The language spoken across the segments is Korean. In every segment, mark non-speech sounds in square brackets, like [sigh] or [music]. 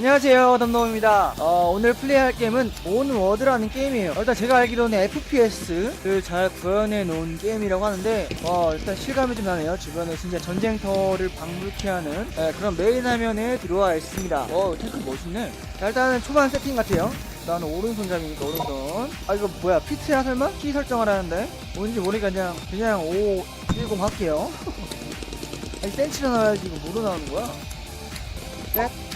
안녕하세요 덤덤입니다. 어, 오늘 플레이할 게임은 온워드라는 게임이에요. 일단 제가 알기로는 FPS를 잘 구현해 놓은 게임이라고 하는데 어, 일단 실감이 좀 나네요. 주변에 진짜 전쟁터를 방불케 하는 예, 그런 메인 화면에 들어와 있습니다. 어 탱크 멋있네. 자, 일단은 초반 세팅 같아요. 나는 오른손잡이니까 오른손. 아 이거 뭐야? 피트야 설마? 키 설정하라는데? 뭔지 모르니까 그냥 그냥 5 10 할게요. [laughs] 아니 센치로 나와야지 이거 뭐로 나오는 거야? 셋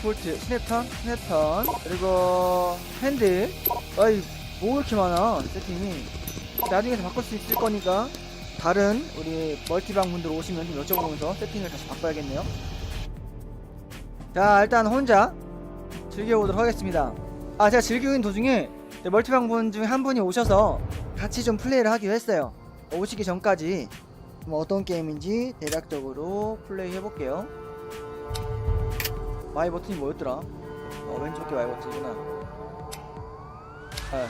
디폴트. 스냅턴 스냅턴. 그리고 핸들. 아이 뭐 이렇게 많아 세팅이. 나중에 더 바꿀 수 있을 거니까 다른 우리 멀티방 분들 오시면 좀 여쭤보면서 세팅을 다시 바꿔야겠네요. 자 일단 혼자 즐겨보도록 하겠습니다. 아 제가 즐기는 도중에 멀티방 분 중에 한 분이 오셔서 같이 좀 플레이를 하기로 했어요. 오시기 전까지 뭐 어떤 게임인지 대략적으로 플레이 해볼게요 Y 버튼이 뭐였더라? 어, 왼쪽에 Y 버튼이구나. 아,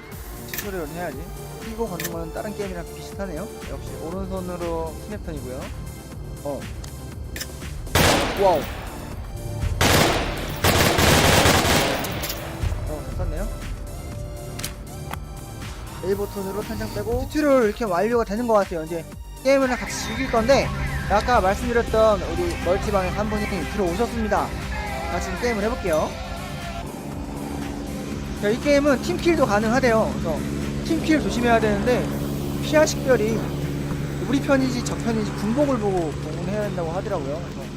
취소를 해야지. 뛰고 걷는 거는 다른 게임이랑 비슷하네요. 역시 오른손으로 스냅턴이고요. 어. 와우. 어, 잘 썼네요. A 버튼으로 탄창 빼고 튜토리얼 이렇게 완료가 되는 것 같아요. 이제 게임을 같이 즐길 건데 아까 말씀드렸던 우리 멀티방에 한 분이 들어오셨습니다. 같이 좀 게임을 해볼게요. 자, 이 게임은 팀킬도 가능하대요. 그래서 팀킬 조심해야 되는데 피아 식별이 우리 편이지 저 편이지 군복을 보고 공을 해야 된다고 하더라고요. 그래서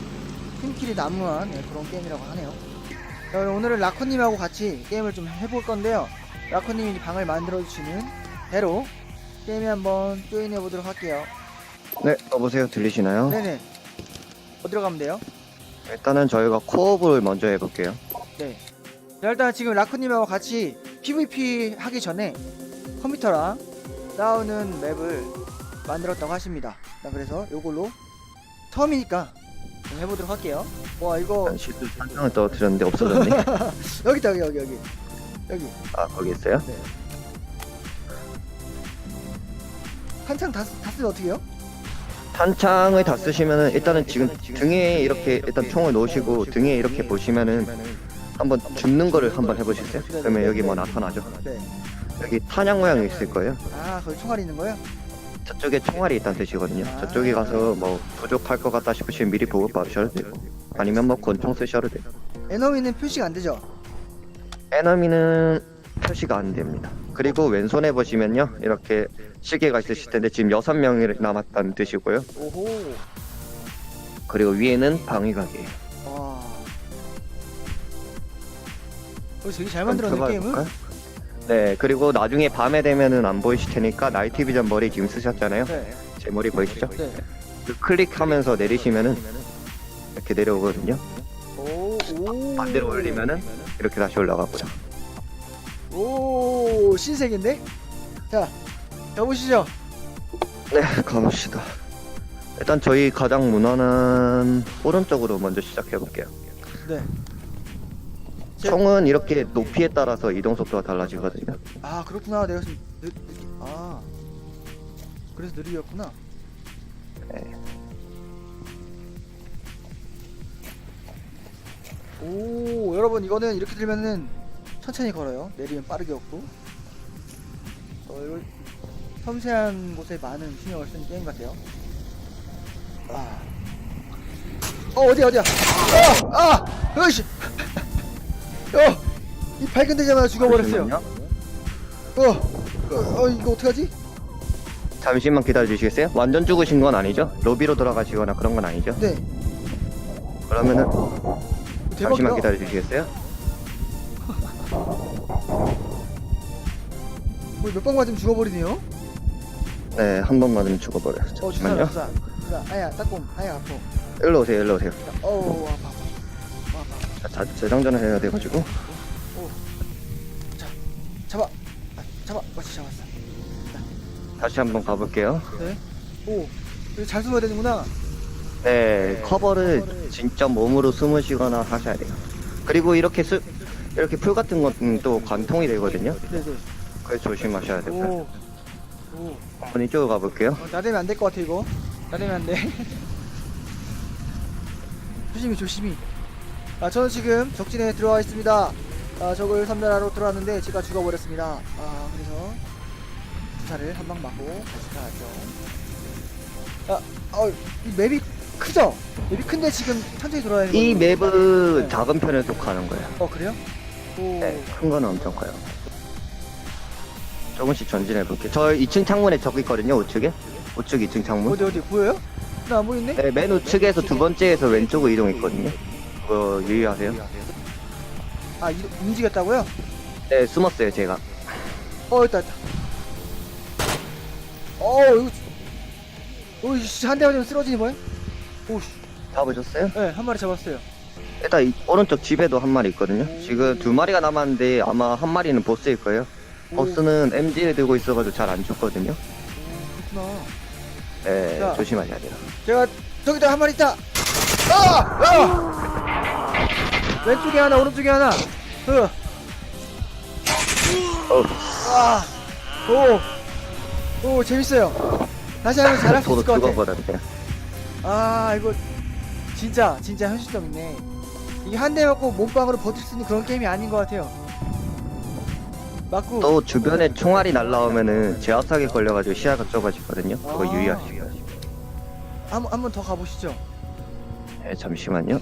팀킬이 난무한 네, 그런 게임이라고 하네요. 자, 오늘은 라코님하고 같이 게임을 좀 해볼 건데요. 라코님이 방을 만들어 주시는 대로 게임에 한번 조인해 보도록 할게요. 네, 여보세요. 들리시나요? 네네. 어디로 가면 돼요? 일단은 저희가 코업을 먼저 해볼게요. 네. 자, 일단 지금 라쿠님하고 같이 PVP 하기 전에 컴퓨터랑 싸우는 맵을 만들었다고 하십니다. 자, 그래서 요걸로 처음이니까 좀 해보도록 할게요. 와, 이거 일단 시드 탄창을 떨어뜨렸는데 없어졌네. [laughs] 여기 있다, 여기, 여기, 여기. 여기. 아, 거기 있어요? 한창 다, 쓰- 다 쓰면 어떻게 해요? 탄창을 다 쓰시면은 일단은 지금 등에 이렇게 일단 총을 놓으시고 등에 이렇게 보시면은 한번 줍는 거를 한번 해보실래요? 그러면 여기 뭐 나타나죠? 네. 여기 탄약 모양이 있을 거예요. 아, 거기 총알이 있는 거예요? 저쪽에 총알이 있다는 뜻이거든요. 저쪽에 가서 뭐 부족할 것 같다 싶으시면 미리 보고 받으셔도 되고 아니면 뭐 권총 쓰셔도 돼요. 에너미는 표시가 안 되죠? 에너미는 표시가 안 됩니다. 그리고 왼손에 보시면요. 이렇게 시계가 있으실 텐데 지금 여섯 명이 남았다는 뜻이고요. 오호. 그리고 위에는 방위각이에요. 와. 어, 되게 잘 만들었네, 게임은. 들어가 볼까요? 네, 그리고 나중에 밤에 되면은 안 보이실 테니까 나이트 비전 머리 지금 쓰셨잖아요. 네. 제 머리 보이시죠? 네. 그 클릭하면서 내리시면은 이렇게 내려오거든요. 오, 오. 반대로 올리면은 이렇게 다시 올라가고요. 오 신세계인데? 자 가보시죠 네, 가봅시다. 일단 저희 가장 무난한 오른쪽으로 먼저 시작해 볼게요. 네. 제- 총은 이렇게 높이에 따라서 이동 속도가 달라지거든요. 아 그렇구나 내가 지금 느, 느끼 아 그래서 느리였구나 네. 오 여러분 이거는 이렇게 들면은 천천히 걸어요 내리면 빠르게 걷고 어, 이걸 섬세한 곳에 많은 신경을 쓴 게임 같아요 아. 어 어디야 어디야 어! 아! 으이씨 [laughs] 어! 이 발견되자마자 죽어버렸어요 잠시만요. 어, 어, 어 이거 어떡하지? 잠시만 기다려 주시겠어요? 완전 죽으신 건 아니죠? 로비로 돌아가시거나 그런 건 아니죠? 네, 그러면은 대박이다. 잠시만 기다려 주시겠어요? [laughs] 뭐 몇방 맞으면 죽어버리네요. 네, 한 번 맞으면 죽어버려요. 어, 주사, 잠시만요. 주사, 주사. 아야, 따꼼, 아야, 아파. 일로 오세요, 일로 오세요. 어우, 아파, 아파. 아파. 자, 자, 재장전을 해야 돼가지고. 잡아, 아, 잡아, 맞지 잡았어. 다시 한번 가볼게요. 네. 오, 이거 잘 숨어야 되는구나. 네, 커버를 진짜 몸으로 숨으시거나 하셔야 돼요. 그리고 이렇게 수, 이렇게 풀 같은 것은 또 관통이 되거든요. 네, 네. 그래서 조심하셔야 되고요. 오, 오. 한번 이쪽으로 가볼게요. 어, 나대면 안 될 것 같아 이거. 나대면 안 돼. [laughs] 조심히, 조심히. 아, 저는 지금 적진에 들어와 있습니다. 아, 적을 삼달하러 들어왔는데 제가 죽어버렸습니다. 아, 그래서 주사를 한 방 맞고 다시 가야죠. 아, 어, 이 맵이 크죠? 맵이 큰데 지금 천천히 돌아야 되는 이 거예요? 맵은 네. 작은 편에 속하는 거예요. 어, 그래요? 오, 네, 큰 거는 엄청 커요. 조금씩 전진해 볼게요. 저 2층 창문에 적 있거든요, 우측에. 우측 2층 창문. 어디 어디 보여요? 나 안 보이네? 네, 맨 우측에서 두 번째에서 왼쪽으로 이동했거든요. 그거 유의하세요. 아, 이, 움직였다고요? 네, 숨었어요, 제가. 어, 있다, 있다. 어, 이거, 어, 씨, 한 대만 좀 쓰러지니 뭐야? 오씨, 잡으셨어요? 네, 한 마리 잡았어요. 일단 이 오른쪽 집에도 한 마리 있거든요. 지금 두 마리가 남았는데 아마 한 마리는 보스일 거예요. 보스는 MG를 들고 있어가지고 잘 안 죽거든요. 오, 그렇구나. 네, 자. 조심하셔야 돼요. 제가 저기다 한 마리 있다. 아! 아! 왼쪽에 하나, 오른쪽에 하나. 으, 어, 아, 오, 오, 재밌어요. 다시 하면 잘할 수 저도 있을 것 같아. 죽어버렸네. 아, 이거 진짜 진짜 현실성 있네. 이게 한 대 맞고 몸빵으로 버틸 수 있는 그런 게임이 아닌 것 같아요. 맞고. 또 주변에 총알이 날라오면은 제압사기 걸려가지고 시야가 좁아지거든요. 그거 아. 유의하시고요. 한한번 더 가보시죠. 네, 잠시만요.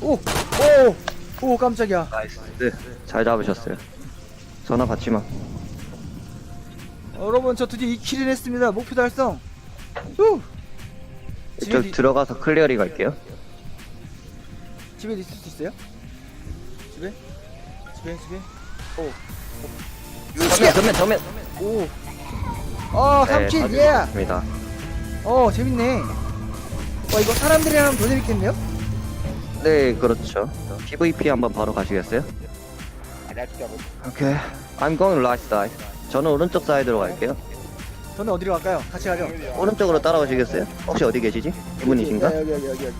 오, 오, 오, 깜짝이야. 나이스. 네, 잘 잡으셨어요. 전화 받지 마. 여러분 저 드디어 2킬을 했습니다. 목표 달성. 후. 이쪽 이- 들어가서 클리어리 갈게요. 집에 있을 수 있어요? 집에? 집에 집에? 오. 정면, 정면, 정면. 오. 아, 네, 3킬, 다 예. 죽었습니다. 어, 재밌네. 와, 이거 사람들이랑 하면 더 재밌겠네요? 네, 그렇죠. PVP 한번 바로 가시겠어요? 오케이. I'm going right side. 저는 오른쪽 사이드로 갈게요. 저는 어디로 갈까요? 같이 가죠. 오른쪽으로 따라오시겠어요? 혹시 어디 계시지? 이분이신가? 네, 여기, 여기, 여기, 여기.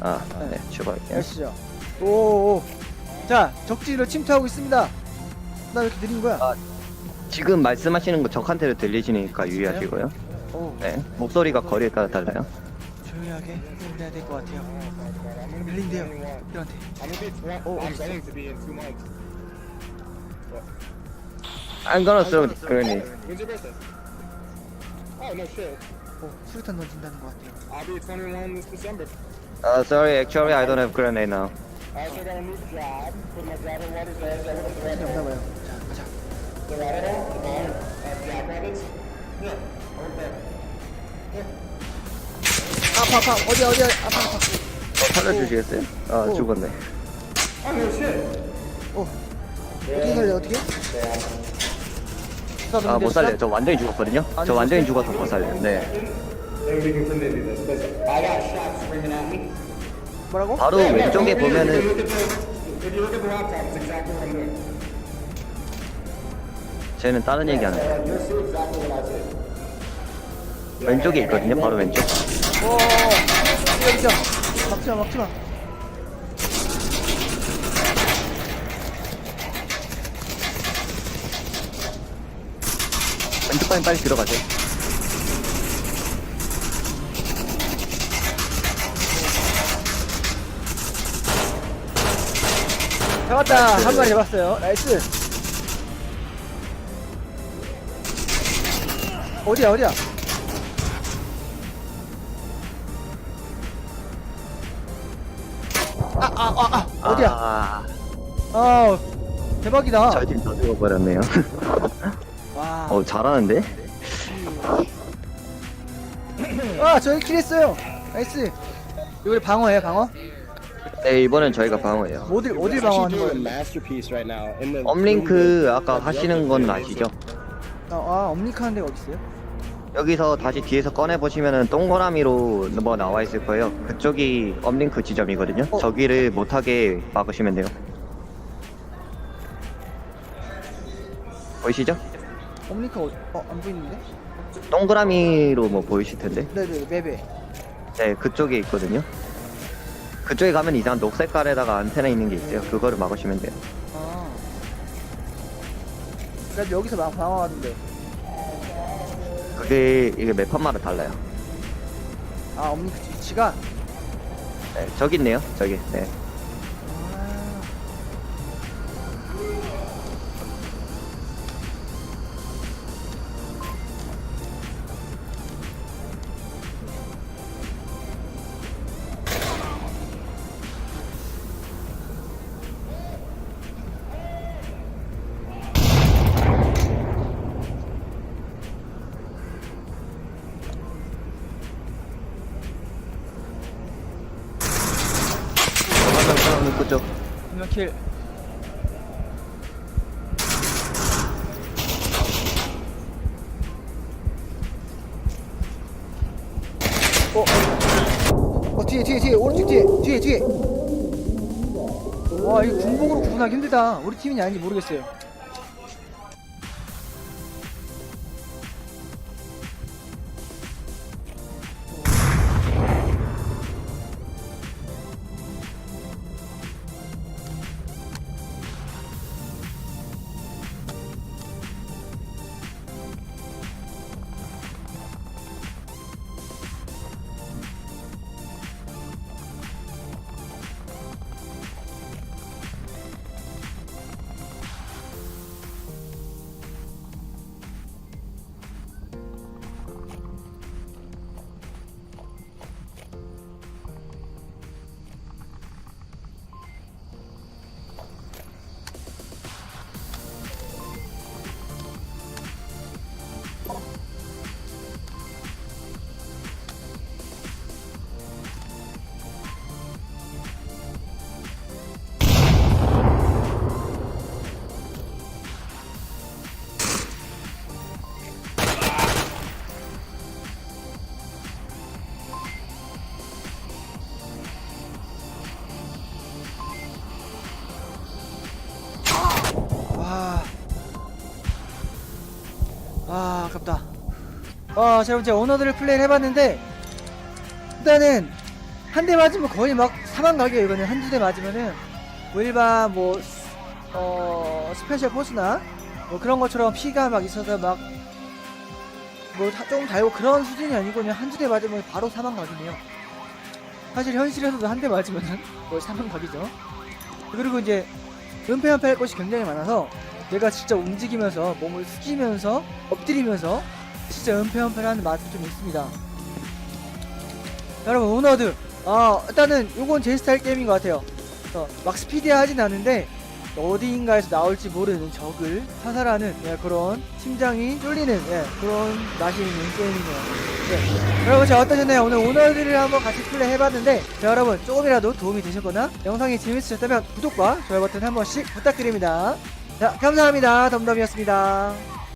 아, 네, 출발할게요. 가시죠. 오, 오. 자, 적지를 침투하고 있습니다. 나왜 이렇게 느린 거야? 아. 지금 말씀하시는 거 적한테도 들리시니까 유의하시고요. 오, 네, 목소리가 거리에 따라 달라요. 조용하게 끝내야 될 것 같아요. 들린대요, 이한테 I'm a bit swamped. Oh, I'm going to be in two months. I'm gonna throw grenade. When's your birthday? Oh, no shit. 오, 수류탄 던진다는 것 같아요. I'll be 21 this December. Uh, sorry, actually I don't have grenade now. I also got a new job. Put my job in water's edge. I went to the 시간이 없나 봐요. 자, 가자. the rabbit hole, the barn, uh, jackrabbits. Yeah, I went there. 아파, 아파. 어디야, 어디야. 아파, 아파. 어, 살려주시겠어요? 아, 오. 죽었네. Oh, no shit. 오. 어떻게 살려, 어떻게? 아, 못 살려요. 저 완전히 죽었거든요. 저 완전히 죽어서 못 살려요. 네. 뭐라고? 바로 왼쪽에 보면은. 쟤는 다른 얘기 하는 거예요. Uh. 왼쪽에 있거든요. 바로 왼쪽. 오, 여기죠. 막지 마, 막지 마. 왼쪽 방에 빨리 들어가세요. 잡았다. 한 마리 잡았어요. 나이스. 어디야, 어디야? 아, 아, 아, 아, 어디야? 아, 아, 대박이다. 저팀 다 죽어버렸네요. [laughs] 와. 어, 잘하는데? 아, 저 1킬 했어요. 나이스. 이거 방어예요, 방어? 네, 이번엔 저희가 방어예요. 어딜, 어딜 방어하는 거예요? 업링크 아까 하시는 건 아시죠? 아, 아 엄닉하는 데가 어딨어요? 여기서 다시 뒤에서 꺼내 보시면은 동그라미로 뭐 나와 있을 거예요. 그쪽이 업링크 지점이거든요. 어. 저기를 못하게 막으시면 돼요. 보이시죠? 엄닉하 어, 어, 안 보이는데? 동그라미로 뭐 보이실 텐데. 네네, 맵에. 네, 그쪽에 있거든요. 그쪽에 가면 이상한 녹색깔에다가 안테나 있는 게 있어요. 그거를 막으시면 돼요. 아. 그래도 여기서 막 방어하던데. 그게 이게 매판마다 달라요. 아그 위치가 네, 저기 있네요. 저기. 네. 킬 어, 어, 어, 뒤에, 뒤에, 뒤에, 오른쪽 뒤에, 뒤에, 뒤에. 와, 이거 군복으로 구분하기 힘들다. 우리 팀이냐 아닌지 모르겠어요. 아, 자, 이제 오너들을 플레이를 해봤는데, 일단은, 한 대 맞으면 거의 막 사망 각이에요, 이거는. 한두 대 맞으면은, 뭐 일반, 뭐, 스- 어, 스페셜 포스나, 뭐 그런 것처럼 피가 막 있어서 막, 뭐, 다- 조금 달고 그런 수준이 아니고, 그냥 한두 대 맞으면 바로 사망 각이네요. 사실 현실에서도 한 대 맞으면은, 거의 사망 각이죠. 그리고 이제, 은폐은폐 할 것이 굉장히 많아서 내가 진짜 움직이면서 몸을 숙이면서 엎드리면서 진짜 은폐은폐를 하는 맛이 좀 있습니다. 여러분 오너드 아 일단은 요건 제 스타일 게임인 것 같아요. 어, 막 스피디하진 않은데 어디인가에서 나올지 모르는 적을 사살하는 예, 그런 심장이 쫄리는 예, 그런 맛이 있는 게임이네요. 네. 여러분 자 어떠셨나요? 오늘 오너들을 한번 같이 플레이 해봤는데 자 여러분 조금이라도 도움이 되셨거나 영상이 재밌으셨다면 구독과 좋아요 버튼 한 번씩 부탁드립니다. 자 감사합니다. 덤덤이었습니다